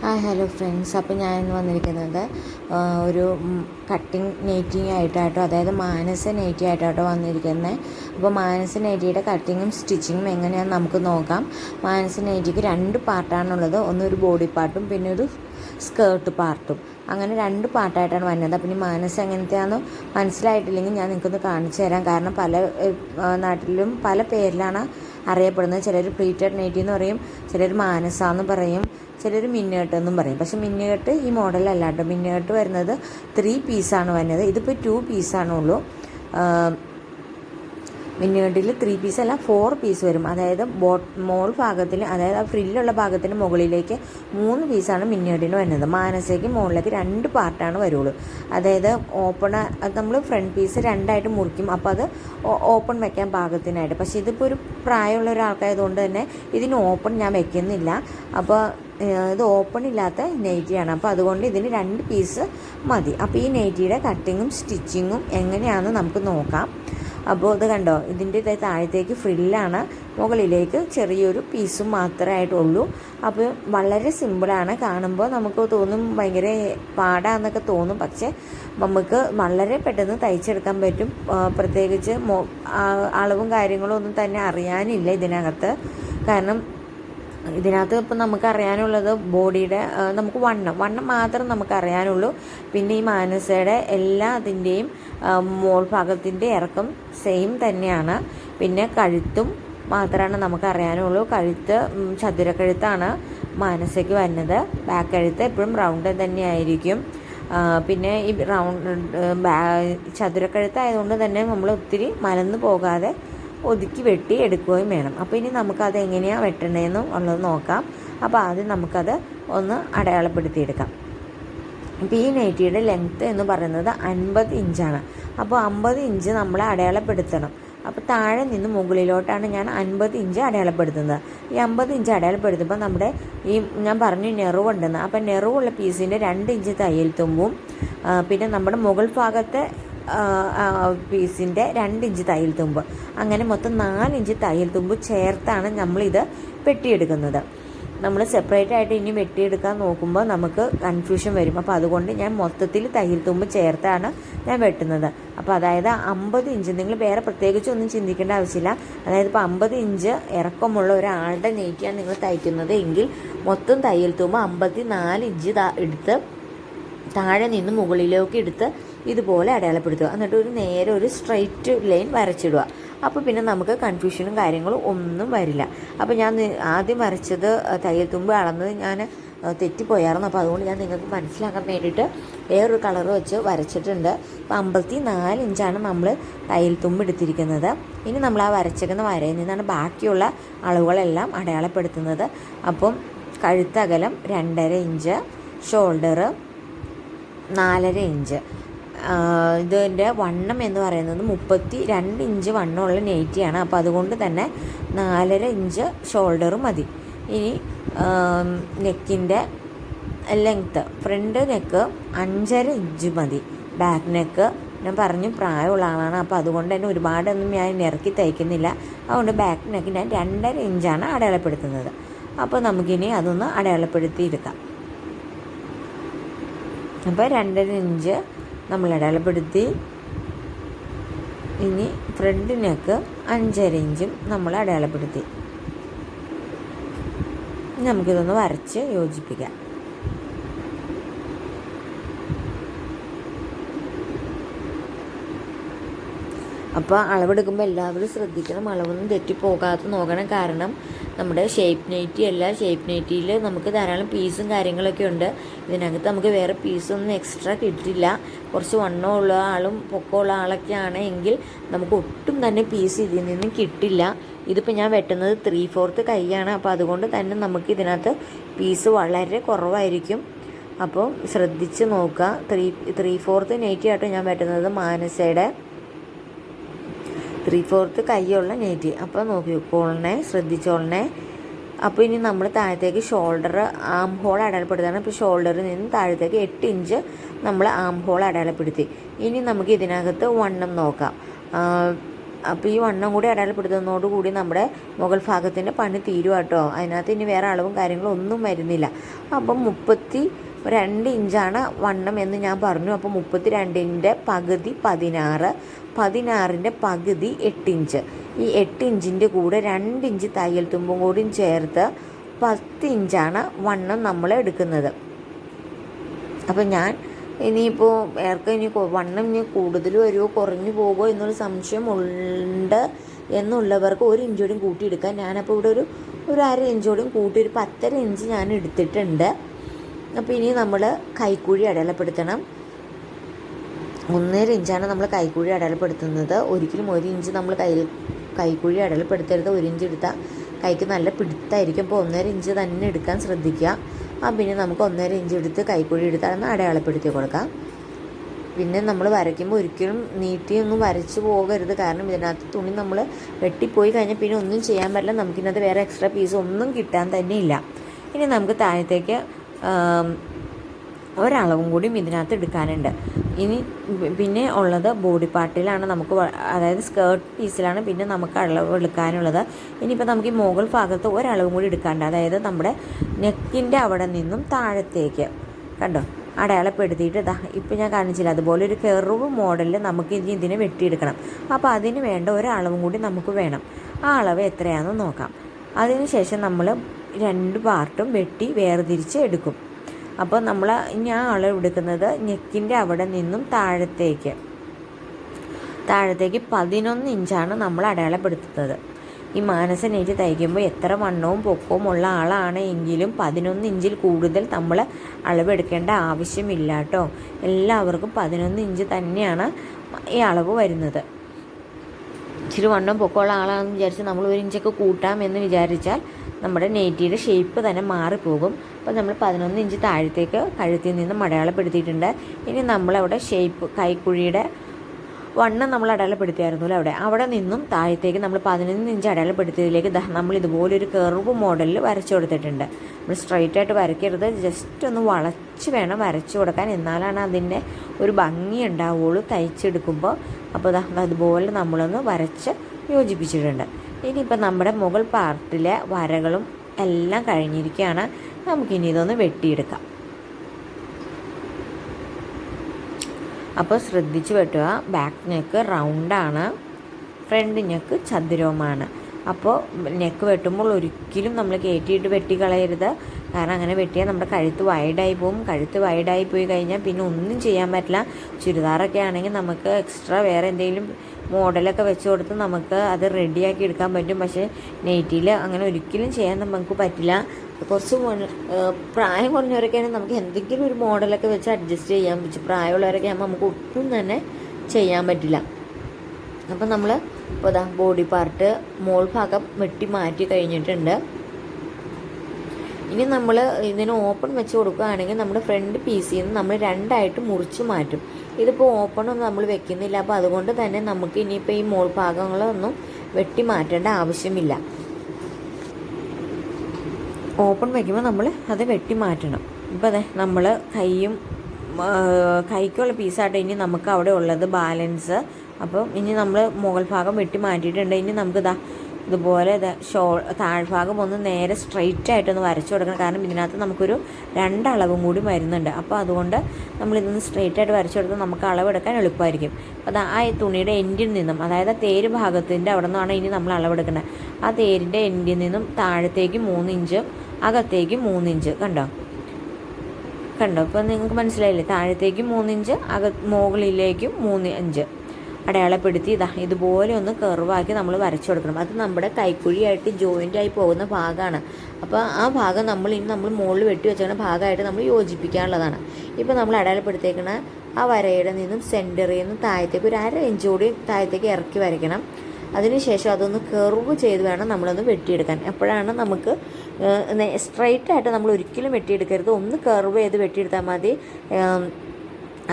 Hi hello friends അപ്പോൾ ഞാൻ ഇന്ന് വന്നിരിക്കുന്നത് ഒരു കട്ടിങ് നെയ്റ്റിങ് ആയിട്ടാട്ടോ അതായത് മാനസ നെയ്റ്റി ആയിട്ടാട്ടോ വന്നിരിക്കുന്നത് അപ്പോൾ മാനസ നെയ്റ്റിയുടെ കട്ടിങ്ങും സ്റ്റിച്ചിങ്ങും എങ്ങനെയാണെന്ന് നമുക്ക് നോക്കാം. മാനസ നെയ്റ്റിക്ക് രണ്ട് പാർട്ടാണുള്ളത്. ഒന്ന് ഒരു ബോഡി പാർട്ടും പിന്നെ ഒരു സ്കേർട്ട് പാർട്ടും അങ്ങനെ രണ്ട് പാർട്ടായിട്ടാണ് വരുന്നത്. അപ്പം ഇനി മാനസ എങ്ങനത്തെയാണെന്ന് മനസ്സിലായിട്ടില്ലെങ്കിൽ ഞാൻ നിങ്ങൾക്കൊന്ന് കാണിച്ചു തരാം. കാരണം പല നാട്ടിലും പല പേരിലാണ് അറിയപ്പെടുന്നത്. ചിലർ പ്ലീറ്റഡ് നെയ്റ്റി എന്ന് പറയും ചിലർ മാനസ എന്ന് പറയും ചിലർ മിന്നുകെട്ട് എന്നും പറയും. പക്ഷെ മിന്നുകെട്ട് ഈ മോഡലല്ല കേട്ടോ. മിന്നുകെട്ട് വരുന്നത് ത്രീ പീസാണ് വരുന്നത്. ഇതിപ്പോൾ ടു പീസാണുള്ളൂ മിന്നുകെട്ടിൽ ത്രീ പീസ് അല്ല ഫോർ പീസ് വരും. അതായത് ബോ മോൾ ഭാഗത്തിൽ അതായത് ആ ഫ്രില്ലുള്ള ഭാഗത്തിന് മുകളിലേക്ക് മൂന്ന് പീസാണ് മിന്നുകെട്ടിന് വരുന്നത്. മാനസയ്ക്ക് മുകളിലേക്ക് രണ്ട് പാർട്ടാണ് വരുള്ളൂ. അതായത് ഓപ്പൺ നമ്മൾ ഫ്രണ്ട് പീസ് രണ്ടായിട്ട് മുറിക്കും. അപ്പോൾ അത് ഓപ്പൺ വെക്കാൻ പാകത്തിനായിട്ട്. പക്ഷേ ഇതിപ്പോൾ ഒരു പ്രായമുള്ള ഒരാൾക്കായതുകൊണ്ട് തന്നെ ഇതിന് ഓപ്പൺ ഞാൻ വെക്കുന്നില്ല. അപ്പോൾ ഇത് ഓപ്പൺ ഇല്ലാത്ത നെയ്റ്റിയാണ് അപ്പോൾ അതുകൊണ്ട് ഇതിന് രണ്ട് പീസ് മതി. അപ്പോൾ ഈ നെയ്റ്റിയുടെ കട്ടിങ്ങും സ്റ്റിച്ചിങ്ങും എങ്ങനെയാണെന്ന് നമുക്ക് നോക്കാം. അപ്പോൾ ഇത് കണ്ടോ? ഇതിന്റെ ഇത് താഴത്തേക്ക് ഫ്രില്ലാണ് മുകളിലേക്ക് ചെറിയൊരു പീസും മാത്രമായിട്ടുള്ളൂ. അപ്പോൾ വളരെ സിമ്പിളാണ്. കാണുമ്പോൾ നമുക്ക് തോന്നും ഭയങ്കര പാടാന്നൊക്കെ തോന്നും. പക്ഷേ നമുക്ക് വളരെ പെട്ടെന്ന് തയ്ച്ചെടുക്കാൻ പറ്റും. പ്രത്യേകിച്ച് അളവും കാര്യങ്ങളും ഒന്നും തന്നെ അറിയാനില്ല ഇതിനകത്ത്. കാരണം ഇതിനകത്ത് ഇപ്പം നമുക്ക് അറിയാനുള്ളത് ബോഡിയുടെ നമുക്ക് വണ്ണം. വണ്ണം മാത്രം നമുക്ക് അറിയാനുള്ളൂ പിന്നെ ഈ മാനസയുടെ എല്ലാ അതിന്റെയും മോൾ ഭാഗത്തിന്റെ ഇറക്കം സെയിം തന്നെയാണ്. പിന്നെ കഴുത്തും മാത്രമാണ് നമുക്ക് അറിയാനുള്ളൂ കഴുത്ത് ചതുരക്കഴുത്താണ് മാനസയ്ക്ക് വരുന്നത്. ബാക്ക് കഴുത്ത് എപ്പോഴും റൗണ്ട് തന്നെയായിരിക്കും. പിന്നെ ഈ റൗണ്ട് ചതുരക്കഴുത്തായതുകൊണ്ട് തന്നെ നമ്മൾ ഒത്തിരി മലന്ന് പോകാതെ ഒതുക്കി വെട്ടി എടുക്കുകയും വേണം. അപ്പോൾ ഇനി നമുക്കത് എങ്ങനെയാണ് വെട്ടണതെന്ന് ഉള്ളത് നോക്കാം. അപ്പോൾ ആദ്യം നമുക്കത് ഒന്ന് അടയാളപ്പെടുത്തിയെടുക്കാം. ഇപ്പോൾ ഈ നൈറ്റിയുടെ ലെങ്ത്ത് എന്ന് പറയുന്നത് അൻപത് ഇഞ്ചാണ്. അപ്പോൾ അമ്പത് ഇഞ്ച് നമ്മൾ അടയാളപ്പെടുത്തണം. അപ്പോൾ താഴെ നിന്ന് മുകളിലോട്ടാണ് ഞാൻ അൻപത് ഇഞ്ച് അടയാളപ്പെടുത്തുന്നത്. ഈ അമ്പത് ഇഞ്ച് അടയാളപ്പെടുത്തുമ്പോൾ നമ്മുടെ ഈ ഞാൻ പറഞ്ഞു നെറുവുണ്ടെന്ന്. അപ്പോൾ നെറുവുള്ള പീസിന്റെ രണ്ട് ഇഞ്ച് തയ്യൽ തുമ്പും പിന്നെ നമ്മുടെ മുകൾ ഭാഗത്തെ പീസിന്റെ രണ്ട് ഇഞ്ച് തയ്യൽ തുമ്പ്. അങ്ങനെ മൊത്തം നാലിഞ്ച് തയ്യൽ തുമ്പ് ചേർത്താണ് നമ്മളിത് വെട്ടിയെടുക്കുന്നത്. നമ്മൾ സെപ്പറേറ്റ് ആയിട്ട് ഇനി വെട്ടിയെടുക്കാൻ നോക്കുമ്പോൾ നമുക്ക് കൺഫ്യൂഷൻ വരും. അപ്പോൾ അതുകൊണ്ട് ഞാൻ മൊത്തത്തിൽ തയ്യൽ തുമ്പ് ചേർത്താണ് ഞാൻ വെട്ടുന്നത്. അപ്പോൾ അതായത് അമ്പത് ഇഞ്ച് നിങ്ങൾ വേറെ പ്രത്യേകിച്ച് ഒന്നും ചിന്തിക്കേണ്ട ആവശ്യമില്ല. അതായത് ഇപ്പോൾ അമ്പത് ഇഞ്ച് ഇറക്കമുള്ള ഒരാളുടെ നെയ്റ്റിയാണ് നിങ്ങൾ തയ്ക്കുന്നത് എങ്കിൽ മൊത്തം തയ്യൽ തുമ്പ് അമ്പത്തി നാല് ഇഞ്ച് എടുത്ത് താഴെ നിന്ന് മുകളിലേക്ക് എടുത്ത് ഇതുപോലെ അടയാളപ്പെടുത്തുക. എന്നിട്ട് ഒരു നേരെ ഒരു സ്ട്രൈറ്റ് ലൈൻ വരച്ചിടുക. അപ്പോൾ പിന്നെ നമുക്ക് കൺഫ്യൂഷനും കാര്യങ്ങളും ഒന്നും വരില്ല. അപ്പോൾ ഞാൻ ആദ്യം വരച്ചത് തയ്യൽ തുമ്പ് അളന്നത് ഞാൻ തെറ്റിപ്പോയായിരുന്നു. അപ്പോൾ അതുകൊണ്ട് ഞാൻ നിങ്ങൾക്ക് മനസ്സിലാക്കാൻ വേണ്ടിയിട്ട് വേറൊരു കളർ വെച്ച് വരച്ചിട്ടുണ്ട്. അപ്പോൾ അമ്പത്തി നാല് ഇഞ്ചാണ് നമ്മൾ തയ്യൽ തുമ്പ് എടുത്തിരിക്കുന്നത്. ഇനി നമ്മൾ ആ വരച്ചേക്കുന്ന വരയിൽ നിന്നാണ് ബാക്കിയുള്ള അളവുകളെല്ലാം അടയാളപ്പെടുത്തുന്നത്. അപ്പം കഴുത്തകലം രണ്ടര ഇഞ്ച് ഷോൾഡർ നാലര ഇഞ്ച്. ഇതിന്റെ വണ്ണം എന്ന് പറയുന്നത് മുപ്പത്തി രണ്ട് ഇഞ്ച് വണ്ണമുള്ള നെയ്റ്റിയാണ് അപ്പോൾ അതുകൊണ്ട് തന്നെ നാലര ഇഞ്ച് ഷോൾഡർ മതി. ഇനി നെക്കിന്റെ ലെങ്ത്ത് ഫ്രണ്ട് നെക്ക് അഞ്ചര ഇഞ്ച് മതി. ബാക്ക് നെക്ക് ഞാൻ പറഞ്ഞു പ്രായമുള്ള ആളാണ്. അപ്പോൾ അതുകൊണ്ട് തന്നെ ഒരുപാടൊന്നും ഞാൻ ഇറക്കി തയ്ക്കുന്നില്ല. അതുകൊണ്ട് ബാക്ക് നെക്ക് ഞാൻ രണ്ടര ഇഞ്ചാണ് അടയാളപ്പെടുത്തുന്നത്. അപ്പോൾ നമുക്കിനി അതൊന്ന് അടയാളപ്പെടുത്തിയെടുക്കാം. അപ്പോൾ രണ്ടര ഇഞ്ച് നമ്മൾ അടയാളപ്പെടുത്തി. ഇനി ഫ്രണ്ട് അഞ്ചര ഇഞ്ചും നമ്മൾ അടയാളപ്പെടുത്തി. നമുക്കിതൊന്ന് വരച്ച് യോജിപ്പിക്കാം. അപ്പോൾ അളവെടുക്കുമ്പോൾ എല്ലാവരും ശ്രദ്ധിക്കണം. അളവൊന്നും തെറ്റിപ്പോകാതെ നോക്കണം. കാരണം നമ്മുടെ ഷേപ്പ് നൈറ്റി അല്ല. ഷേപ്പ് നൈറ്റിയിൽ നമുക്ക് ധാരാളം പീസും കാര്യങ്ങളൊക്കെ ഉണ്ട്. ഇതിനകത്ത് നമുക്ക് വേറെ പീസൊന്നും എക്സ്ട്രാ കിട്ടില്ല. കുറച്ച് വണ്ണമുള്ള ആളും പൊക്കമുള്ള ആളൊക്കെ എങ്കിൽ നമുക്ക് ഒട്ടും തന്നെ പീസ് ഇതിൽ നിന്നും കിട്ടില്ല. ഇതിപ്പോൾ ഞാൻ വെട്ടുന്നത് ത്രീ ഫോർത്ത് കൈയാണ്. അപ്പോൾ അതുകൊണ്ട് തന്നെ നമുക്ക് ഇതിനകത്ത് പീസ് വളരെ കുറവായിരിക്കും. അപ്പോൾ ശ്രദ്ധിച്ച് നോക്കുക. ത്രീ ത്രീ ഫോർത്ത് നൈറ്റി ആട്ടോ ഞാൻ വെട്ടുന്നത് മാനസയുടെ. ത്രീ ഫോർത്ത് കൈയുള്ള നെറ്റി അപ്പോൾ നോക്കിക്കോളണേ ശ്രദ്ധിച്ചോളണേ. അപ്പോൾ ഇനി നമ്മൾ താഴത്തേക്ക് ഷോൾഡർ ആം ഹോൾ അടയാളപ്പെടുത്താണ്. അപ്പോൾ ഷോൾഡറിൽ നിന്ന് താഴത്തേക്ക് എട്ട് ഇഞ്ച് നമ്മൾ ആം ഹോൾ അടയാളപ്പെടുത്തി. ഇനി നമുക്ക് ഇതിനകത്ത് വണ്ണം നോക്കാം. അപ്പോൾ ഈ വണ്ണം കൂടി അടയാളപ്പെടുത്തുന്നതോടുകൂടി നമ്മുടെ മുകൾ ഭാഗത്തിന്റെ പണി തീരുവാട്ടോ. അതിനകത്ത് ഇനി വേറെ അളവും കാര്യങ്ങളും ഒന്നും വരുന്നില്ല. അപ്പം മുപ്പത്തി രണ്ട് ഇഞ്ചാണ് വണ്ണം എന്ന് ഞാൻ പറഞ്ഞു. അപ്പോൾ മുപ്പത്തി രണ്ടിന്റെ പകുതി പതിനാറ് പതിനാറിന്റെ പകുതി എട്ട് ഇഞ്ച് ഈ എട്ട് ഇഞ്ചിന്റെ കൂടെ രണ്ട് ഇഞ്ച് തയ്യൽ തുമ്പും കൂടിയും ചേർത്ത് പത്ത് ഇഞ്ചാണ് വണ്ണം നമ്മൾ എടുക്കുന്നത്. അപ്പോൾ ഞാൻ ഇനിയിപ്പോൾ ഏർക്ക് ഇനി വണ്ണം ഇനി കൂടുതൽ വരുമോ കുറഞ്ഞു പോകുമോ എന്നൊരു സംശയം ഉണ്ട് എന്നുള്ളവർക്ക് ഒരു ഇഞ്ചോടും കൂട്ടിയെടുക്കാൻ ഞാനപ്പോൾ ഇവിടെ ഒരു ഒരു അര ഇഞ്ചോടും കൂട്ടി ഒരു പത്തര ഇഞ്ച് ഞാൻ എടുത്തിട്ടുണ്ട്. അപ്പോൾ ഇനി നമ്മൾ കൈക്കുഴി അടയാളപ്പെടുത്തണം. ഒന്നര ഇഞ്ചാണ് നമ്മൾ കൈക്കുഴി അടയാളപ്പെടുത്തുന്നത്. ഒരിക്കലും ഒരു ഇഞ്ച് നമ്മൾ കയ്യിൽ കൈക്കുഴി അടയാളപ്പെടുത്തരുത്. ഒരു ഇഞ്ച് എടുത്താൽ കൈക്ക് നല്ല പിടുത്തായിരിക്കും. അപ്പോൾ ഒന്നര ഇഞ്ച് തന്നെ എടുക്കാൻ ശ്രദ്ധിക്കുക. ആ പിന്നെ നമുക്ക് ഒന്നര ഇഞ്ച് എടുത്ത് കൈക്കുഴി എടുത്താൽ ഒന്ന് അടയാളപ്പെടുത്തി കൊടുക്കാം. പിന്നെ നമ്മൾ വരയ്ക്കുമ്പോൾ ഒരിക്കലും നീട്ടിയൊന്നും വരച്ച് പോകരുത്. കാരണം ഇതിനകത്ത് തുണി നമ്മൾ വെട്ടിപ്പോയി കഴിഞ്ഞാൽ പിന്നെ ഒന്നും ചെയ്യാൻ പറ്റില്ല. നമുക്കിതിനകത്ത് വേറെ എക്സ്ട്രാ പീസ് ഒന്നും കിട്ടാൻ തന്നെ ഇല്ല. ഇനി നമുക്ക് താഴത്തേക്ക് ഒരളവും കൂടിയും ഇതിനകത്ത് എടുക്കാനുണ്ട്. ഇനി പിന്നെ ഉള്ളത് ബോഡി പാർട്ടിലാണ് നമുക്ക് അതായത് സ്കേർട്ട് പീസിലാണ് പിന്നെ നമുക്ക് അളവ് എടുക്കാനുള്ളത്. ഇനിയിപ്പോൾ നമുക്ക് ഈ മുകൾ ഭാഗത്ത് ഒരളവും കൂടി എടുക്കാണ്ട് അതായത് നമ്മുടെ നെക്കിന്റെ അവിടെ നിന്നും താഴത്തേക്ക്. കണ്ടോ? അടയാളപ്പെടുത്തിയിട്ട് ഇതാ ഇപ്പം ഞാൻ കാണിച്ചില്ല അതുപോലെ ഒരു കെറുവ് മോഡലിൽ നമുക്ക് ഇനി ഇതിനെ വെട്ടിയെടുക്കണം. അപ്പോൾ അതിന് വേണ്ട ഒരളവും കൂടി നമുക്ക് വേണം. ആ അളവ് എത്രയാണെന്ന് നോക്കാം. അതിനുശേഷം നമ്മൾ രണ്ട് പാർട്ടും വെട്ടി വേർതിരിച്ച് എടുക്കും. അപ്പോൾ നമ്മൾ ഇനി ആ അളവ് എടുക്കുന്നത് നെക്കിന്റെ അവിടെ നിന്നും താഴത്തേക്ക്. താഴത്തേക്ക് പതിനൊന്ന് ഇഞ്ചാണ് നമ്മൾ അടയാളപ്പെടുത്തുന്നത്. ഈ മാനസനേറ്റ് തയ്ക്കുമ്പോൾ എത്ര വണ്ണവും പൊക്കവും ഉള്ള ആളാണ് എങ്കിലും പതിനൊന്ന് ഇഞ്ചിൽ കൂടുതൽ നമ്മൾ അളവെടുക്കേണ്ട ആവശ്യമില്ല കേട്ടോ. എല്ലാവർക്കും പതിനൊന്ന് ഇഞ്ച് തന്നെയാണ് ഈ അളവ് വരുന്നത്. ഇച്ചിരി വണ്ണം പൊക്കമുള്ള ആളാണെന്ന് വിചാരിച്ച് നമ്മൾ ഒരു ഇഞ്ചൊക്കെ കൂട്ടാം എന്ന് വിചാരിച്ചാൽ നമ്മുടെ നെറ്റിയുടെ ഷേപ്പ് തന്നെ മാറിപ്പോകും. അപ്പോൾ നമ്മൾ പതിനൊന്ന് ഇഞ്ച് താഴത്തേക്ക് കഴുത്തിൽ നിന്ന് അടയാളപ്പെടുത്തിയിട്ടുണ്ട് ഇനി നമ്മളവിടെ ഷേപ്പ് കൈക്കുഴിയുടെ വണ്ണം നമ്മൾ അടയാളപ്പെടുത്തിയായിരുന്നല്ലോ അവിടെ. അവിടെ നിന്നും താഴത്തേക്ക് നമ്മൾ പതിനൊന്ന് ഇഞ്ച് അടയാളപ്പെടുത്തിയതിലേക്ക് നമ്മൾ ഇതുപോലൊരു കെർവ് മോഡലിൽ വരച്ചു കൊടുത്തിട്ടുണ്ട്. നമ്മൾ സ്ട്രൈറ്റ് ആയിട്ട് വരയ്ക്കരുത്. ജസ്റ്റ് ഒന്ന് വളച്ച് വേണം വരച്ചു കൊടുക്കാൻ. എന്നാലാണ് അതിന്റെ ഒരു ഭംഗി ഉണ്ടാവുള്ളൂ തയ്ച്ചെടുക്കുമ്പോൾ. അപ്പോൾ അതുപോലെ നമ്മളൊന്ന് വരച്ച് യോജിപ്പിച്ചിട്ടുണ്ട്. ഇനിയിപ്പോൾ നമ്മുടെ മുകൾ പാർട്ടിലെ വരകളും എല്ലാം കഴിഞ്ഞിരിക്കുകയാണ്. നമുക്കിനി ഇതൊന്ന് വെട്ടിയെടുക്കാം. അപ്പോൾ ശ്രദ്ധിച്ച് വെട്ടുക. ബാക്ക് നെക്ക് റൗണ്ടാണ് ഫ്രണ്ട് നെക്ക് ചതുരവുമാണ്. അപ്പോൾ നെക്ക് വെട്ടുമ്പോൾ ഒരിക്കലും നമ്മൾ കയറ്റിയിട്ട് വെട്ടിക്കളയരുത്. കാരണം അങ്ങനെ വെട്ടിയാൽ നമ്മുടെ കഴുത്ത് വൈഡായി പോകും കഴുത്ത് വൈഡായി പോയി കഴിഞ്ഞാൽ പിന്നെ ഒന്നും ചെയ്യാൻ പറ്റില്ല. ചുരിദാറൊക്കെ ആണെങ്കിൽ നമുക്ക് എക്സ്ട്രാ വേറെ എന്തെങ്കിലും മോഡലൊക്കെ വെച്ച് കൊടുത്ത് നമുക്ക് അത് റെഡിയാക്കി എടുക്കാൻ പറ്റും. പക്ഷേ നെയ്റ്റിയിൽ അങ്ങനെ ഒരിക്കലും ചെയ്യാൻ നമുക്ക് പറ്റില്ല. കുറച്ച് പ്രായം കുറഞ്ഞവരൊക്കെ പ്രായം കുറഞ്ഞവരൊക്കെയാണെങ്കിൽ നമുക്ക് എന്തെങ്കിലും ഒരു മോഡലൊക്കെ വെച്ച് അഡ്ജസ്റ്റ് ചെയ്യാൻ പറ്റും പ്രായമുള്ളവരൊക്കെ ആകുമ്പോൾ നമുക്ക് ഒട്ടും തന്നെ ചെയ്യാൻ പറ്റില്ല. അപ്പം നമ്മൾ ഇപ്പോൾ അതാ ബോഡി പാർട്ട് മോൾ ഭാഗം വെട്ടി മാറ്റി കഴിഞ്ഞിട്ടുണ്ട്. ഇനി നമ്മൾ ഇതിന് ഓപ്പൺ വെച്ച് കൊടുക്കുകയാണെങ്കിൽ നമ്മുടെ ഫ്രണ്ട് പീസിൽ നിന്ന് നമ്മൾ രണ്ടായിട്ട് മുറിച്ച് മാറ്റും. ഇതിപ്പോൾ ഓപ്പൺ ഒന്നും നമ്മൾ വെക്കുന്നില്ല. അപ്പോൾ അതുകൊണ്ട് തന്നെ നമുക്ക് ഇനിയിപ്പോൾ ഈ മോൾ ഭാഗങ്ങളൊന്നും വെട്ടി മാറ്റേണ്ട ആവശ്യമില്ല. ഓപ്പൺ വയ്ക്കുമ്പോൾ നമ്മൾ അത് വെട്ടി മാറ്റണം. ഇപ്പോൾ അതെ നമ്മൾ കൈയും കൈക്കുള്ള പീസായിട്ട് ഇനി നമുക്ക് അവിടെ ഉള്ളത് ബാലൻസ് അപ്പം ഇനി നമ്മൾ മുകൾ ഭാഗം വെട്ടി മാറ്റിയിട്ടുണ്ട്. ഇനി നമുക്ക് ഇതാ ഇതുപോലെ ഷോൾ താഴ്ഭാഗം ഒന്ന് നേരെ സ്ട്രെയിറ്റ് ആയിട്ടൊന്ന് വരച്ചു കൊടുക്കണം. കാരണം ഇതിനകത്ത് നമുക്കൊരു രണ്ടളവും കൂടി വരുന്നുണ്ട്. അപ്പോൾ അതുകൊണ്ട് നമ്മൾ ഇതൊന്ന് സ്ട്രെയിറ്റ് ആയിട്ട് വരച്ചു കൊടുത്താൽ നമുക്ക് അളവെടുക്കാൻ എളുപ്പമായിരിക്കും. അപ്പോൾ ആ തുണിയുടെ എൻഡിൽ നിന്നും അതായത് ആ തേര് ഭാഗത്തിന്റെ അവിടെ നിന്നാണ് ഇനി നമ്മൾ അളവെടുക്കുന്നത് ആ തേരിന്റെ എൻഡിൽ നിന്നും താഴത്തേക്ക് മൂന്ന് ഇഞ്ച് അകത്തേക്ക് മൂന്ന് ഇഞ്ച്. കണ്ടോ? കണ്ടോ? ഇപ്പോൾ നിങ്ങൾക്ക് മനസ്സിലായില്ലേ? താഴത്തേക്ക് മൂന്നിഞ്ച് അക മുകളിലേക്കും മൂന്ന് ഇഞ്ച്. അടയാളപ്പെടുത്തി ഇതാ ഇതുപോലെ ഒന്ന് കർവാക്കി നമ്മൾ വരച്ചു കൊടുക്കണം. അത് നമ്മുടെ കൈക്കുഴിയായിട്ട് ജോയിന്റ് ആയി പോകുന്ന ഭാഗമാണ് അപ്പോൾ ആ ഭാഗം നമ്മൾ ഇനി നമ്മൾ മുകളിൽ വെട്ടി വെച്ചേക്കുന്ന ഭാഗമായിട്ട് നമ്മൾ യോജിപ്പിക്കാനുള്ളതാണ്. ഇപ്പോൾ നമ്മൾ അടയാളപ്പെടുത്തേക്കണ ആ വരയുടെ നിന്നും സെന്ററിൽ നിന്ന് താഴത്തേക്ക് ഒരു അര ഇഞ്ച് കൂടി താഴത്തേക്ക് ഇറക്കി വരയ്ക്കണം. അതിനുശേഷം അതൊന്ന് കെർവ് ചെയ്ത് വേണം നമ്മളൊന്ന് വെട്ടിയെടുക്കാൻ. എപ്പോഴാണ് നമുക്ക് സ്ട്രൈറ്റ് ആയിട്ട് നമ്മൾ ഒരിക്കലും വെട്ടിയെടുക്കരുത്. ഒന്ന് കെർവ് ചെയ്ത് വെട്ടിയെടുത്താൽ മതി.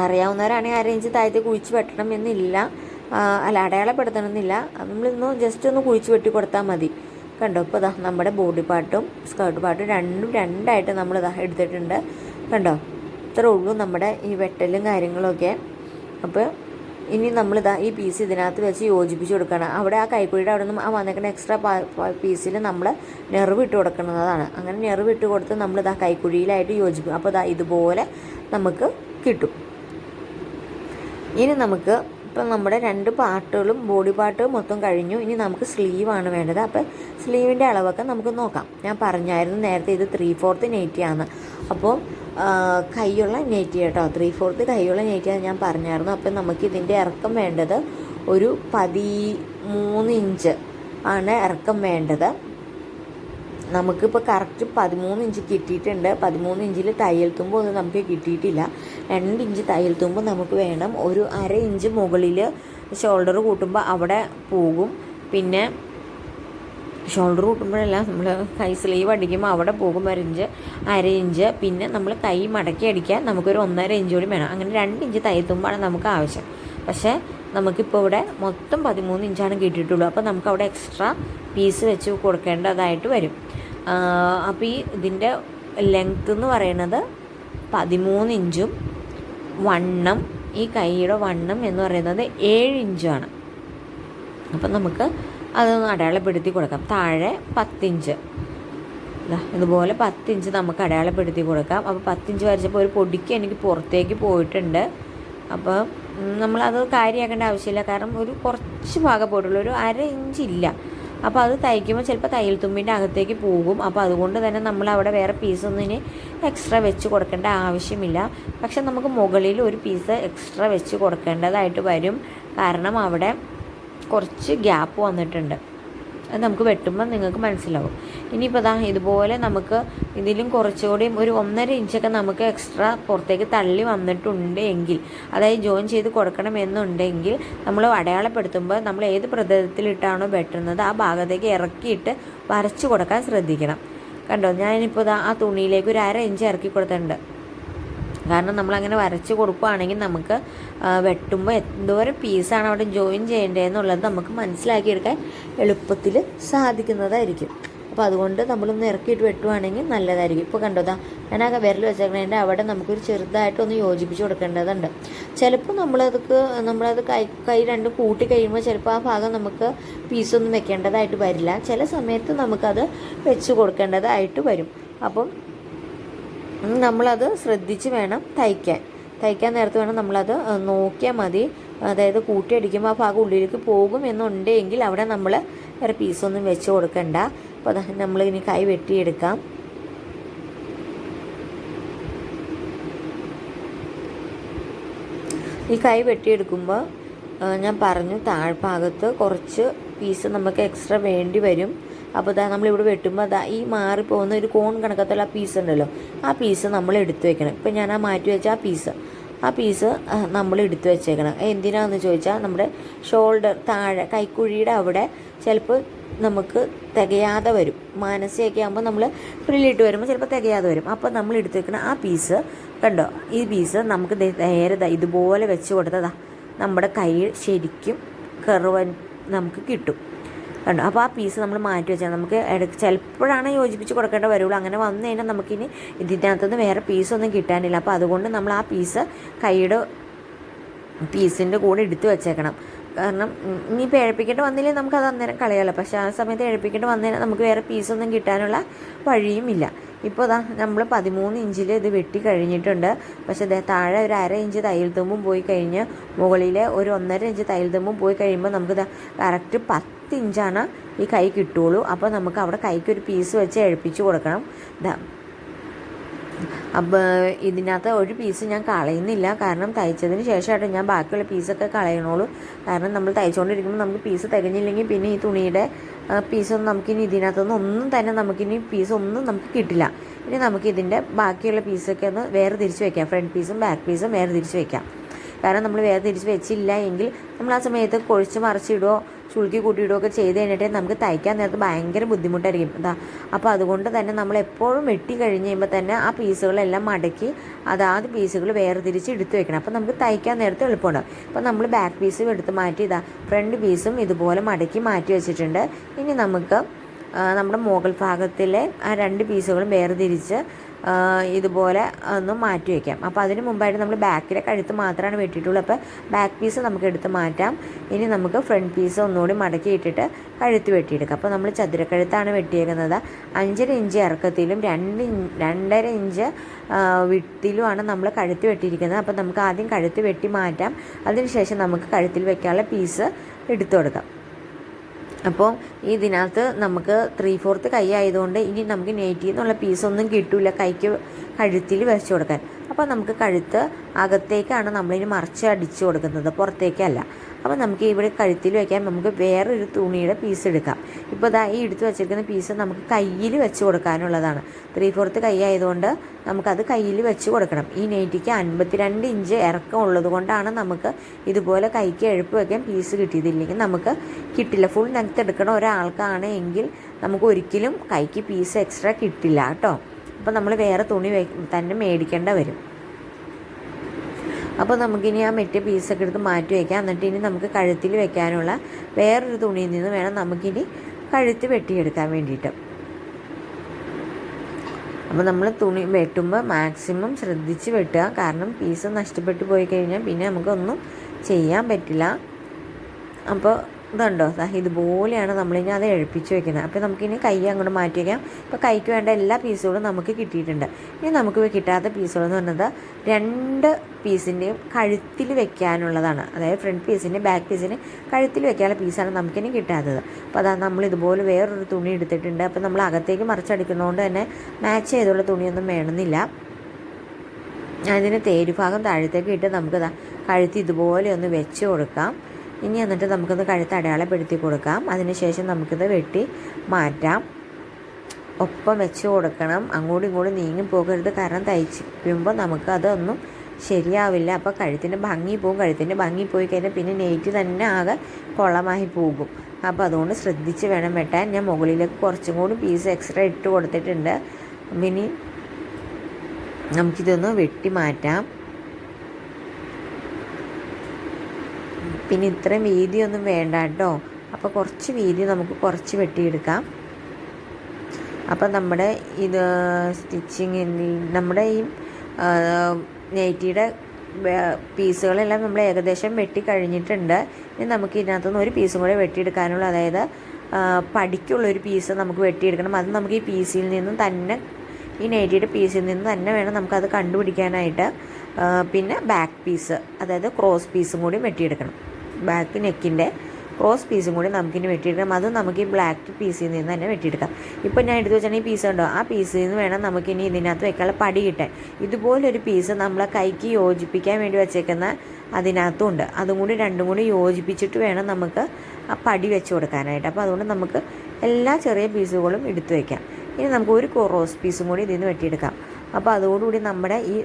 അറിയാവുന്നവരാണെങ്കിൽ അര ഇഞ്ച് താഴ്ത്തി കുഴിച്ച് വെട്ടണം എന്നില്ല ആ, അല്ല അടയാളപ്പെടുത്തണമെന്നില്ല. അത് നമ്മളിന്ന് ജസ്റ്റ് ഒന്ന് കുഴിച്ച് വെട്ടി കൊടുത്താൽ മതി. കണ്ടോ? ഇപ്പോൾ ഇതാ നമ്മുടെ ബോഡി പാർട്ടും സ്കേർട്ട് പാർട്ടും രണ്ടും രണ്ടായിട്ട് നമ്മൾ ഇതാ എടുത്തിട്ടുണ്ട്. കണ്ടോ? ഇത്രേ ഉള്ളൂ നമ്മുടെ ഈ വെട്ടലും കാര്യങ്ങളൊക്കെ. അപ്പോൾ ഇനി നമ്മളിതാ ഈ പീസ് ഇതിനകത്ത് വെച്ച് യോജിപ്പിച്ച് കൊടുക്കണം. അവിടെ ആ കൈക്കുഴിയുടെ അവിടെ നിന്നും ആ വന്നേക്കുന്ന എക്സ്ട്രാ പീസിൽ നമ്മൾ നെറിവ് ഇട്ട് കൊടുക്കുന്നതാണ് അങ്ങനെ നെറിവ് ഇട്ട് കൊടുത്ത് നമ്മളിതാ കൈക്കുഴിയിലായിട്ട് യോജിപ്പിക്കും അപ്പോൾ ഇതാ ഇതുപോലെ നമുക്ക് കിട്ടും. ഇനി നമുക്ക് ഇപ്പം നമ്മുടെ രണ്ട് പാർട്ടുകളും ബോഡി പാർട്ട് മൊത്തം കഴിഞ്ഞു. ഇനി നമുക്ക് സ്ലീവാണ് വേണ്ടത്. അപ്പോൾ സ്ലീവിന്റെ അളവൊക്കെ നമുക്ക് നോക്കാം. ഞാൻ പറഞ്ഞായിരുന്നു നേരത്തെ ഇത് ത്രീ ഫോർത്ത് നെയ്റ്റിയാണ് അപ്പോൾ കൈയുള്ള നെയ്റ്റി കേട്ടോ. ത്രീ ഫോർത്ത് കൈയുള്ള നെറ്റിയാണ് ഞാൻ പറഞ്ഞായിരുന്നു. അപ്പോൾ നമുക്ക് ഇതിന്റെ ഇറക്കം വേണ്ടത് ഒരു പതിമൂന്ന് ഇഞ്ച് ആണ് ഇറക്കം വേണ്ടത്. നമുക്കിപ്പോൾ കറക്റ്റ് പതിമൂന്ന് ഇഞ്ച് കിട്ടിയിട്ടുണ്ട്. പതിമൂന്ന് ഇഞ്ചിൽ തയ്യൽ തുമ്പ് ഒന്നും നമുക്ക് കിട്ടിയിട്ടില്ല. രണ്ട് ഇഞ്ച് തയ്യൽ തുമ്പ് നമുക്ക് വേണം. ഒരു അര ഇഞ്ച് മുകളിൽ ഷോൾഡർ കൂട്ടുമ്പോൾ അവിടെ പോകും. പിന്നെ ഷോൾഡർ കൂട്ടുമ്പോഴല്ല നമ്മൾ കൈ സ്ലീവ് അടിക്കുമ്പോൾ അവിടെ പോകും ഒരു ഇഞ്ച് അര ഇഞ്ച് പിന്നെ നമ്മൾ കൈ മടക്കി അടിക്കാൻ നമുക്കൊരു ഒന്നര ഇഞ്ച് കൂടി വേണം. അങ്ങനെ രണ്ട് ഇഞ്ച് തയ്യൽ തുമ്പാണ് നമുക്ക് ആവശ്യം. പക്ഷേ നമുക്കിപ്പോൾ ഇവിടെ മൊത്തം പതിമൂന്ന് ഇഞ്ചാണ് കിട്ടിയിട്ടുള്ളൂ. അപ്പോൾ നമുക്ക് അവിടെ എക്സ്ട്രാ പീസ് വെച്ച് കൊടുക്കേണ്ടതായിട്ട് വരും. അപ്പോൾ ഈ ഇതിന്റെ ലെങ്ത്ത് എന്ന് പറയുന്നത് പതിമൂന്ന് ഇഞ്ചും വണ്ണം ഈ കൈയുടെ വണ്ണം എന്ന് പറയുന്നത് ഏഴ് ഇഞ്ചാണ് അപ്പം നമുക്ക് അതൊന്ന് അടയാളപ്പെടുത്തി കൊടുക്കാം. താഴെ പത്തിഞ്ച് ഇതുപോലെ പത്തിഞ്ച് നമുക്ക് അടയാളപ്പെടുത്തി കൊടുക്കാം. അപ്പോൾ പത്തിഞ്ച് വരച്ചപ്പോൾ ഒരു പൊടിക്ക് എനിക്ക് പുറത്തേക്ക് പോയിട്ടുണ്ട്. അപ്പോൾ നമ്മളത് കാര്യമാക്കേണ്ട ആവശ്യമില്ല. കാരണം ഒരു കുറച്ച് ഭാഗം പോയിട്ടുള്ളൂ. ഒരു അര ഇഞ്ചില്ല അപ്പോൾ അത് തയ്ക്കുമ്പോൾ ചിലപ്പോൾ തയ്യൽ തുമ്പിന്റെ അകത്തേക്ക് പോകും. അപ്പോൾ അതുകൊണ്ട് തന്നെ നമ്മൾ അവിടെ വേറെ പീസൊന്നും ഇനി എക്സ്ട്രാ വെച്ച് കൊടുക്കേണ്ട ആവശ്യമില്ല. പക്ഷെ നമുക്ക് മുകളിൽ ഒരു പീസ് എക്സ്ട്രാ വെച്ച് കൊടുക്കേണ്ടതായിട്ട് വരും. കാരണം അവിടെ കുറച്ച് ഗ്യാപ്പ് വന്നിട്ടുണ്ട്. അത് നമുക്ക് വെട്ടുമ്പോൾ നിങ്ങൾക്ക് മനസ്സിലാവും. ഇനിയിപ്പോൾ ദാ ഇതുപോലെ നമുക്ക് ഇതിലും കുറച്ചുകൂടിയും ഒരു ഒന്നര ഇഞ്ചൊക്കെ നമുക്ക് എക്സ്ട്രാ പുറത്തേക്ക് തള്ളി വന്നിട്ടുണ്ട് എങ്കിൽ അതായത് ജോയിൻ ചെയ്ത് കൊടുക്കണമെന്നുണ്ടെങ്കിൽ നമ്മൾ അടയാളപ്പെടുത്തുമ്പോൾ നമ്മൾ ഏത് പ്രതലത്തിലിട്ടാണോ വെട്ടുന്നത് ആ ഭാഗത്തേക്ക് ഇറക്കിയിട്ട് വരച്ചു കൊടുക്കാൻ ശ്രദ്ധിക്കണം. കണ്ടോ? ഞാനിപ്പോൾ ആ തുണിയിലേക്ക് ഒരു അര ഇഞ്ച് ഇറക്കി കൊടുത്തിട്ടുണ്ട്. കാരണം നമ്മളങ്ങനെ വരച്ച് കൊടുക്കുകയാണെങ്കിൽ നമുക്ക് വെട്ടുമ്പോൾ എന്തോരം പീസാണ് അവിടെ ജോയിൻ ചെയ്യേണ്ടതെന്നുള്ളത് നമുക്ക് മനസ്സിലാക്കിയെടുക്കാൻ എളുപ്പത്തിൽ സാധിക്കുന്നതായിരിക്കും. അപ്പോൾ അതുകൊണ്ട് നമ്മളൊന്ന് ഇറക്കിയിട്ട് വെട്ടുവാണെങ്കിൽ നല്ലതായിരിക്കും. ഇപ്പോൾ കണ്ടോതാ ഞാൻ ആ വിരൽ വെച്ചേക്കണതിന്റെ അവിടെ നമുക്കൊരു ചെറുതായിട്ടൊന്ന് യോജിപ്പിച്ച് കൊടുക്കേണ്ടതുണ്ട്. ചിലപ്പോൾ നമ്മളതൊക്കെ നമ്മളത് കൈ കൈ രണ്ടും കൂട്ടി കഴിയുമ്പോൾ ചിലപ്പോൾ ആ ഭാഗം നമുക്ക് പീസൊന്നും വെക്കേണ്ടതായിട്ട് വരില്ല. ചില സമയത്ത് നമുക്കത് വെച്ച് കൊടുക്കേണ്ടതായിട്ട് വരും. അപ്പം നമ്മളത് ശ്രദ്ധിച്ച് വേണം തയ്ക്കാൻ. തയ്ക്കാൻ നേരത്ത് വേണം നമ്മളത് നോക്കിയാൽ മതി. അതായത് കൂട്ടിയടിക്കുമ്പോൾ ആ ഭാഗം ഉള്ളിലേക്ക് പോകും എന്നുണ്ടെങ്കിൽ അവിടെ നമ്മൾ വേറെ പീസൊന്നും വെച്ച് കൊടുക്കണ്ട. അപ്പോൾ നമ്മൾ ഇനി കൈ വെട്ടിയെടുക്കാം. ഈ കൈ വെട്ടിയെടുക്കുമ്പോൾ ഞാൻ പറഞ്ഞു താഴ്ഭാഗത്ത് കുറച്ച് പീസ് നമുക്ക് എക്സ്ട്രാ വേണ്ടി വരും. അപ്പോൾ ഇതാ നമ്മളിവിടെ വെട്ടുമ്പോൾ അതാ ഈ മാറിപ്പോകുന്ന ഒരു കോൺ കണക്കത്തുള്ള പീസ് ഉണ്ടല്ലോ. ആ പീസ് നമ്മൾ എടുത്തു വെക്കണം. ഇപ്പം ഞാൻ ആ മാറ്റി വെച്ച ആ പീസ് ആ പീസ് നമ്മൾ എടുത്തു വെച്ചേക്കണം. എന്തിനാന്ന് ചോദിച്ചാൽ നമ്മുടെ ഷോൾഡർ താഴെ കൈക്കുഴിയുടെ അവിടെ ചിലപ്പോൾ നമുക്ക് തികയാതെ വരും. മാനസികയൊക്കെ ആകുമ്പോൾ നമ്മൾ ഫ്രില്ലിട്ട് വരുമ്പോൾ ചിലപ്പോൾ തികയാതെ വരും. അപ്പോൾ നമ്മൾ എടുത്തു വെക്കുന്ന ആ പീസ് കണ്ടോ? ഈ പീസ് നമുക്ക് നേരെ ഇതുപോലെ വെച്ച് കൊടുത്തതാ നമ്മുടെ കൈ ശരിക്കും കറുവൻ നമുക്ക് കിട്ടും. കണ്ടോ? അപ്പോൾ ആ പീസ് നമ്മൾ മാറ്റി വെച്ചാൽ നമുക്ക് ഇടയ്ക്ക് ചിലപ്പോഴാണ് യോജിപ്പിച്ച് കൊടുക്കേണ്ട വരുള്ളൂ. അങ്ങനെ വന്നു കഴിഞ്ഞാൽ നമുക്കിനി ഇതിനകത്തുനിന്ന് വേറെ പീസൊന്നും കിട്ടാനില്ല. അപ്പോൾ അതുകൊണ്ട് നമ്മൾ ആ പീസ് കൈയുടെ പീസിന്റെ കൂടെ എടുത്തു വെച്ചേക്കണം. കാരണം ഇനി ഇഴപ്പിക്കേണ്ടി വന്നില്ലേ നമുക്ക് അത് അന്നേരം കളയാമല്ലോ പക്ഷേ ആ സമയത്ത് ഇഴപ്പിക്കേണ്ടി വന്നതിനാൽ നമുക്ക് വേറെ പീസൊന്നും കിട്ടാനുള്ള വഴിയുമില്ല ഇപ്പോൾ ഇതാ നമ്മൾ പതിമൂന്ന് ഇഞ്ചിൽ ഇത് വെട്ടി കഴിഞ്ഞിട്ടുണ്ട്. പക്ഷേ താഴെ ഒരു അര ഇഞ്ച് തയ്യൽ തുമ്പും പോയി കഴിഞ്ഞ് മുകളിലെ ഒരു ഒന്നര ഇഞ്ച് തയ്യൽ തുമ്പും പോയി കഴിയുമ്പോൾ നമുക്ക് ഇതാ കറക്റ്റ് പത്ത് ഇഞ്ചാണ് ഈ കൈ കിട്ടുള്ളൂ. അപ്പോൾ നമുക്ക് അവിടെ കൈക്ക് ഒരു പീസ് വെച്ച് എഴുപ്പിച്ച് കൊടുക്കണം. അപ്പോൾ ഇതിനകത്ത് ഒരു പീസ് ഞാൻ കളയുന്നില്ല. കാരണം തയ്ച്ചതിന് ശേഷമായിട്ട് ഞാൻ ബാക്കിയുള്ള പീസൊക്കെ കളയണുള്ളൂ കാരണം നമ്മൾ തയ്ച്ചുകൊണ്ടിരിക്കുമ്പോൾ നമുക്ക് പീസ് തികഞ്ഞില്ലെങ്കിൽ പിന്നെ ഈ തുണിയുടെ പീസൊന്നും നമുക്കിനി ഇതിനകത്തുനിന്ന് ഒന്നും തന്നെ നമുക്കിനി പീസ് ഒന്നും നമുക്ക് കിട്ടില്ല. ഇനി നമുക്ക് ഇതിന്റെ ബാക്കിയുള്ള പീസൊക്കെ ഒന്ന് വേറെ തിരിച്ച് വയ്ക്കാം ഫ്രണ്ട് പീസും ബാക്ക് പീസും വേറെ തിരിച്ച് വയ്ക്കാം കാരണം നമ്മൾ വേറെ തിരിച്ച് വെച്ചില്ല എങ്കിൽ നമ്മൾ ആ സമയത്ത് കൊഴിച്ച് മറിച്ചിടുകയോ ചുളുക്കി കൂട്ടിയിടുകയൊക്കെ ചെയ്ത് കഴിഞ്ഞിട്ട് നമുക്ക് തയ്ക്കാൻ നേരത്ത് ഭയങ്കര ബുദ്ധിമുട്ടായിരിക്കും. എന്താ അപ്പോൾ അതുകൊണ്ട് തന്നെ നമ്മൾ എപ്പോഴും വെട്ടി കഴിഞ്ഞ് കഴിയുമ്പോൾ തന്നെ ആ പീസുകളെല്ലാം മടക്കി അതാത് പീസുകൾ വേറെ തിരിച്ച് എടുത്ത് വെക്കണം. അപ്പോൾ നമുക്ക് തയ്ക്കാൻ നേരത്തെ എളുപ്പമുണ്ടാവും അപ്പോൾ നമ്മൾ ബാക്ക് പീസും എടുത്ത് മാറ്റി ഇതാ ഫ്രണ്ട് പീസും ഇതുപോലെ മടക്കി മാറ്റി വെച്ചിട്ടുണ്ട്. ഇനി നമുക്ക് നമ്മുടെ മുകൾ ഭാഗത്തിലെ ആ രണ്ട് പീസുകളും വേർതിരിച്ച് ഇതുപോലെ ഒന്ന് മാറ്റി വയ്ക്കാം അപ്പോൾ അതിന് മുമ്പായിട്ട് നമ്മൾ ബാക്കിലെ കഴുത്ത് മാത്രമാണ് വെട്ടിയിട്ടുള്ളൂ. അപ്പോൾ ബാക്ക് പീസ് നമുക്ക് എടുത്ത് മാറ്റാം. ഇനി നമുക്ക് ഫ്രണ്ട് പീസ് ഒന്നുകൂടി മടക്കി ഇട്ടിട്ട് കഴുത്ത് വെട്ടിയെടുക്കാം. അപ്പോൾ നമ്മൾ ചതുരക്കഴുത്താണ് വെട്ടിയേക്കുന്നത്. അഞ്ചര ഇഞ്ച് ഇറക്കത്തിലും രണ്ട് രണ്ടര ഇഞ്ച് വിട്ടിലുമാണ് നമ്മൾ കഴുത്ത് വെട്ടിയിരിക്കുന്നത്. അപ്പോൾ നമുക്ക് ആദ്യം കഴുത്ത് വെട്ടി മാറ്റാം. അതിനുശേഷം നമുക്ക് കഴുത്തിൽ വെക്കാനുള്ള പീസ് എടുത്തു കൊടുക്കാം. അപ്പോൾ ഇതിനകത്ത് നമുക്ക് ത്രീ ഫോർത്ത് കൈ ആയതുകൊണ്ട് ഇനി നമുക്ക് നെയ്റ്റിൽ നിന്നുള്ള പീസൊന്നും കിട്ടില്ല കൈക്ക് കഴുത്തിൽ വരച്ച് കൊടുക്കാൻ. അപ്പോൾ നമുക്ക് കഴുത്ത് അകത്തേക്കാണ് നമ്മളിനി മറിച്ച് അടിച്ച് കൊടുക്കുന്നത്. പുറത്തേക്കല്ല. അപ്പോൾ നമുക്ക് ഇവിടെ കഴുത്തിൽ വയ്ക്കാൻ നമുക്ക് വേറൊരു തുണിയുടെ പീസ് എടുക്കാം. ഇപ്പോൾ ഇതാ ഈ എടുത്ത് വെച്ചിരിക്കുന്ന പീസ് നമുക്ക് കയ്യിൽ വെച്ച് കൊടുക്കാനുള്ളതാണ്. ത്രീ ഫോർത്ത് കൈ ആയതുകൊണ്ട് നമുക്കത് കയ്യിൽ വെച്ച് കൊടുക്കണം. ഈ നെയ്റ്റിക്ക് അൻപത്തിരണ്ട് ഇഞ്ച് ഇറക്കം ഉള്ളത് കൊണ്ടാണ് നമുക്ക് ഇതുപോലെ കൈക്ക് എഴുപ്പ് വയ്ക്കാൻ പീസ് കിട്ടിയതില്ലെങ്കിൽ നമുക്ക് കിട്ടില്ല. ഫുൾ നെക്ത് എടുക്കണ ഒരാൾക്കാണ് എങ്കിൽ നമുക്ക് ഒരിക്കലും കൈക്ക് പീസ് എക്സ്ട്രാ കിട്ടില്ല കേട്ടോ. അപ്പോൾ നമ്മൾ വേറെ തുണി തന്നെ മേടിക്കേണ്ട വരും. അപ്പോൾ നമുക്കിനി ആ മെറ്റിയ പീസൊക്കെ എടുത്ത് മാറ്റി വയ്ക്കാം എന്നിട്ട് ഇനി നമുക്ക് കഴുത്തിൽ വെക്കാനുള്ള വേറൊരു തുണിയിൽ നിന്ന് വേണം നമുക്കിനി കഴുത്ത് വെട്ടിയെടുക്കാൻ വേണ്ടിയിട്ട്. അപ്പോൾ നമ്മൾ തുണി വെട്ടുമ്പോൾ മാക്സിമം ശ്രദ്ധിച്ച് വെട്ടുക. കാരണം പീസ് നഷ്ടപ്പെട്ടു പോയി കഴിഞ്ഞാൽ പിന്നെ നമുക്കൊന്നും ചെയ്യാൻ പറ്റില്ല. അപ്പോൾ ഇതുണ്ടോ? ഇതുപോലെയാണ് നമ്മളിനി അത് എഴുപ്പിച്ച് വെക്കുന്നത്. അപ്പോൾ നമുക്കിനി കൈ അങ്ങോട്ട് മാറ്റി വയ്ക്കാം ഇപ്പോൾ കൈക്ക് വേണ്ട എല്ലാ പീസുകളും നമുക്ക് കിട്ടിയിട്ടുണ്ട്. ഇനി നമുക്ക് കിട്ടാത്ത പീസുകൾ എന്ന് പറയുന്നത് രണ്ട് പീസിന്റെയും കഴുത്തിൽ വെക്കാനുള്ളതാണ്. അതായത് ഫ്രണ്ട് പീസിന്റെ ബാക്ക് പീസിന് കഴുത്തിൽ വെക്കാനുള്ള പീസാണ് നമുക്കിനി കിട്ടാത്തത്. അപ്പോൾ അതാ നമ്മൾ ഇതുപോലെ വേറൊരു തുണി എടുത്തിട്ടുണ്ട്. അപ്പോൾ നമ്മൾ അകത്തേക്ക് മറിച്ചടിക്കുന്നതുകൊണ്ട് തന്നെ മാച്ച് ചെയ്തുള്ള തുണിയൊന്നും വേണമെന്നില്ല. അതിന് തേരുഭാഗം താഴത്തേക്ക് ഇട്ട് നമുക്ക് കഴുത്ത് ഇതുപോലെ ഒന്ന് വെച്ച് കൊടുക്കാം. ഇനി എന്നിട്ട് നമുക്കത് കഴുത്ത് അടയാളപ്പെടുത്തി കൊടുക്കാം. അതിനുശേഷം നമുക്കിത് വെട്ടി മാറ്റാം. ഒപ്പം വെച്ച് കൊടുക്കണം. അങ്ങോട്ടും ഇങ്ങോട്ടും നീങ്ങി പോകരുത്. കാരണം തയ്ച്ചിക്കുമ്പോൾ നമുക്ക് അതൊന്നും ശരിയാവില്ല. അപ്പോൾ കഴുത്തിന്റെ ഭംഗി പോകും കഴുത്തിന്റെ ഭംഗി പോയി കഴിഞ്ഞാൽ പിന്നെ നെയ്റ്റ് തന്നെ ആകെ കൊള്ളമായി പോകും. അപ്പോൾ അതുകൊണ്ട് ശ്രദ്ധിച്ച് വേണം വെട്ടാൻ. ഞാൻ മുകളിലേക്ക് കുറച്ചും കൂടി പീസ് എക്സ്ട്രാ ഇട്ട് കൊടുത്തിട്ടുണ്ട്. ഇനി നമുക്കിതൊന്ന് വെട്ടി മാറ്റാം. പിന്നെ ഇത്രയും വീതിയൊന്നും വേണ്ട കേട്ടോ. അപ്പോൾ കുറച്ച് വീതി നമുക്ക് കുറച്ച് വെട്ടിയെടുക്കാം. അപ്പോൾ നമ്മുടെ ഇത് സ്റ്റിച്ചിങ് നമ്മുടെ ഈ നെയ്റ്റിയുടെ പീസുകളെല്ലാം നമ്മൾ ഏകദേശം വെട്ടി കഴിഞ്ഞിട്ടുണ്ട്. ഇനി നമുക്ക് ഇതിനകത്തുനിന്ന് ഒരു പീസും കൂടെ വെട്ടിയെടുക്കാനുള്ള അതായത് പടിക്കുള്ളൊരു പീസ് നമുക്ക് വെട്ടിയെടുക്കണം. അത് നമുക്ക് ഈ പീസിൽ നിന്നും തന്നെ ഈ നെയ്റ്റിയുടെ പീസിൽ നിന്ന് തന്നെ വേണം നമുക്കത് കണ്ടുപിടിക്കാനായിട്ട്. പിന്നെ ബാക്ക് പീസ് അതായത് ക്രോസ് പീസും കൂടി വെട്ടിയെടുക്കണം. ബാക്ക് നെക്കിന്റെ ക്രോസ് പീസും കൂടി നമുക്കിനി വെട്ടിയെടുക്കാം. അത് നമുക്ക് ഈ ബ്ലാക്ക് പീസിൽ നിന്ന് തന്നെ വെട്ടിയെടുക്കാം. ഇപ്പോൾ ഞാൻ എടുത്തു വെച്ചാൽ ഈ പീസ് ഉണ്ടോ ആ പീസിൽ നിന്ന് വേണം നമുക്കിനി ഇതിനകത്ത് വെക്കാനുള്ള പടി കിട്ടാൻ. ഇതുപോലൊരു പീസ് നമ്മളെ കൈക്ക് യോജിപ്പിക്കാൻ വേണ്ടി വെച്ചേക്കുന്ന അതിനകത്തും ഉണ്ട് അതും കൂടി രണ്ടും കൂടി യോജിപ്പിച്ചിട്ട് വേണം നമുക്ക് ആ പടി വെച്ച് കൊടുക്കാനായിട്ട്. അപ്പോൾ അതുകൊണ്ട് നമുക്ക് എല്ലാ ചെറിയ പീസുകളും എടുത്തു വയ്ക്കാം ഇനി നമുക്ക് ഒരു ക്രോസ് പീസും കൂടി ഇതിൽ നിന്ന് വെട്ടിയെടുക്കാം. അപ്പോൾ അതോടുകൂടി നമ്മുടെ ഈ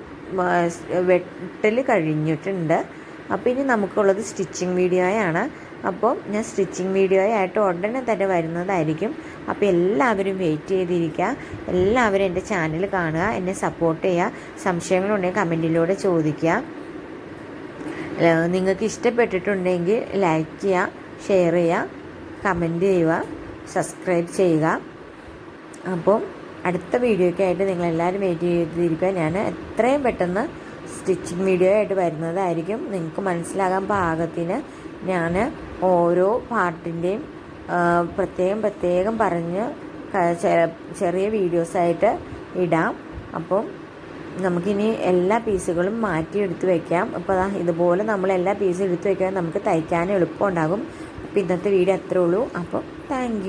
വെട്ടൽ കഴിഞ്ഞിട്ടുണ്ട്. അപ്പോൾ ഇനി നമുക്കുള്ളത് സ്റ്റിച്ചിങ് വീഡിയോയാണ്. അപ്പോൾ ഞാൻ സ്റ്റിച്ചിങ് വീഡിയോ ആയിട്ട് ഉടനെ തന്നെ വരുന്നതായിരിക്കും. അപ്പോൾ എല്ലാവരും വെയിറ്റ് ചെയ്തിരിക്കുക. എല്ലാവരും എന്റെ ചാനൽ കാണുക. എന്നെ സപ്പോർട്ട് ചെയ്യുക. സംശയങ്ങളുണ്ടെങ്കിൽ കമന്റിലൂടെ ചോദിക്കുക. നിങ്ങൾക്ക് ഇഷ്ടപ്പെട്ടിട്ടുണ്ടെങ്കിൽ ലൈക്ക് ചെയ്യുക ഷെയർ ചെയ്യുക കമന്റ് ചെയ്യുക സബ്സ്ക്രൈബ് ചെയ്യുക. അപ്പം അടുത്ത വീഡിയോയ്ക്കായിട്ട് നിങ്ങളെല്ലാവരും വെയിറ്റ് ചെയ്തിരിക്കുക. ഞാൻ എത്രയും പെട്ടെന്ന് സ്റ്റിച്ചിങ് വീഡിയോ ആയിട്ട് വരുന്നതായിരിക്കും. നിങ്ങൾക്ക് മനസ്സിലാകാൻ പാകത്തിന് ഞാൻ ഓരോ പാർട്ടിന്റെയും പ്രത്യേകം പ്രത്യേകം പറഞ്ഞ് ചെറിയ വീഡിയോസായിട്ട് ഇടാം. അപ്പം നമുക്കിനി എല്ലാ പീസുകളും മാറ്റി എടുത്ത് വയ്ക്കാം അപ്പോൾ ഇതുപോലെ നമ്മൾ എല്ലാ പീസും എടുത്ത് വയ്ക്കാൻ നമുക്ക് തയ്ക്കാൻ എളുപ്പമുണ്ടാകും. അപ്പോൾ ഇന്നത്തെ വീഡിയോ അത്രേ ഉള്ളൂ. അപ്പോൾ താങ്ക്